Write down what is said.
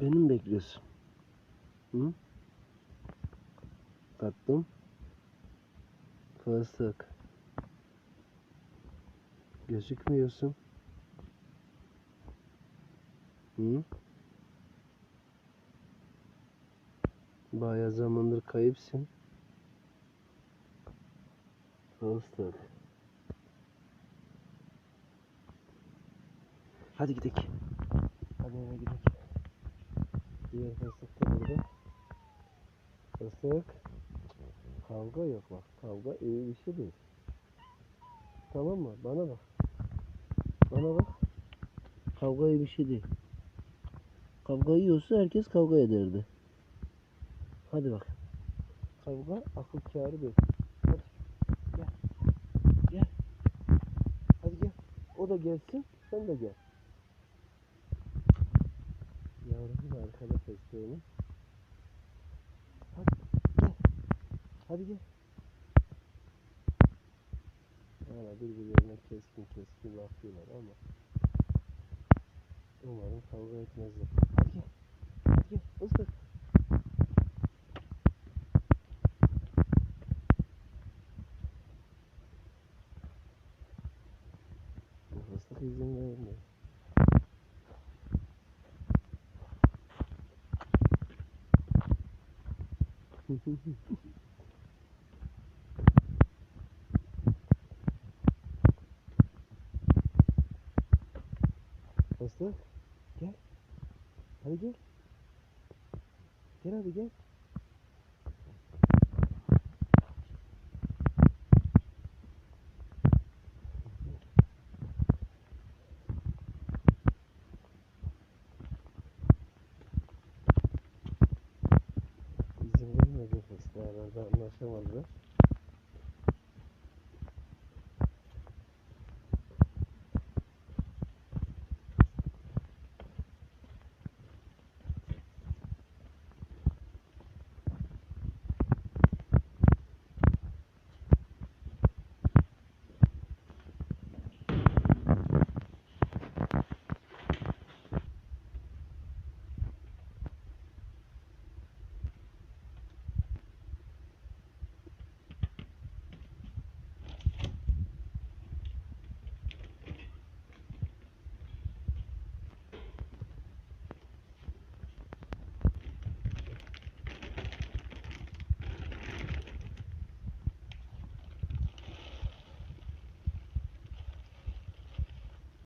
Beni mi bekliyorsun? Hı? Tatlım. Fıstık. Gözükmüyorsun. Hı? Bayağı zamandır kayıpsın. Fıstık. Hadi gidelim. Hadi eve gidelim. Diğer fıstık da burada. Fıstık. Kavga yok bak. Kavga iyi bir şey değil. Tamam mı? Bana bak. Bana bak. Kavga iyi bir şey değil. Kavga yiyorsa herkes kavga ederdi. Hadi bak. Kavga akıl kârı değil. Hadi. Gel. Gel. Hadi gel. O da gelsin. Sen de gel. Arkada fesleğenim. Hadi gel. Hadi gel. Hala birbirlerine keskin keskin bakıyorlar ama umarım kavga etmezler. Hadi gel. Hadi gel. Isır. Bu fıstık izin vermiyor. Fıstık gel. Hadi gel. Gel hadi gel. akşam alırız.